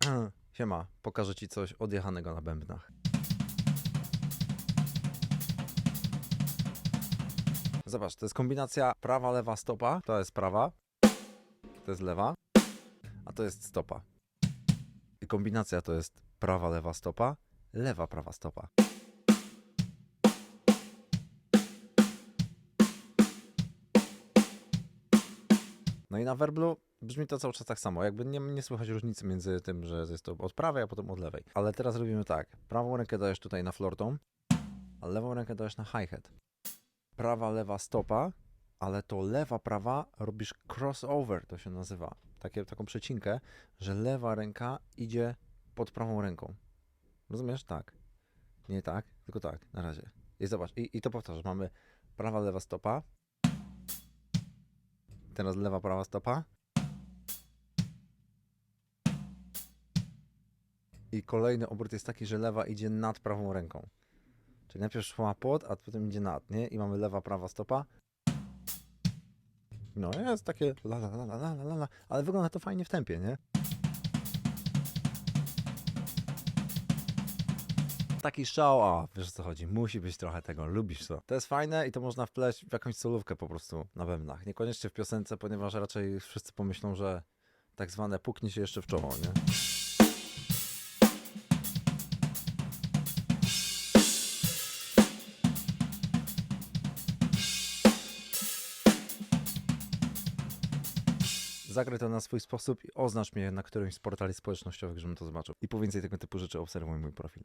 Siema, pokażę ci coś odjechanego na bębnach. Zobacz, to jest kombinacja prawa, lewa, stopa. To jest prawa, to jest lewa, a to jest stopa. I kombinacja to jest prawa, lewa, stopa, lewa, prawa, stopa. No i na werblu brzmi to cały czas tak samo. Jakby nie, nie słychać różnicy między tym, że jest to od prawej, a potem od lewej. Ale teraz robimy tak. Prawą rękę dajesz tutaj na floor tom, a lewą rękę dajesz na hi-hat. Prawa, lewa stopa, ale to lewa, prawa robisz crossover, to się nazywa. Takie, taką przecinkę, że lewa ręka idzie pod prawą ręką. Rozumiesz? Tak. Nie tak, tylko tak, na razie. I zobacz, i, i to powtarzasz. Mamy prawa, lewa stopa. Teraz lewa, prawa stopa. I kolejny obrót jest taki, że lewa idzie nad prawą ręką. Czyli najpierw szła pod, a potem idzie nad, nie? I mamy lewa, prawa stopa. No, jest takie la la la la la la ale wygląda to fajnie w tempie, nie? Taki show, a wiesz o co chodzi, musi być trochę tego, lubisz to. To jest fajne i to można wpleść w jakąś solówkę po prostu na bębnach. Niekoniecznie w piosence, ponieważ raczej wszyscy pomyślą, że tak zwane puknie się jeszcze w czoło, nie? Zagraj to na swój sposób i oznacz mnie na którymś z portali społecznościowych, żebym to zobaczył. I po więcej tego typu rzeczy obserwuj mój profil.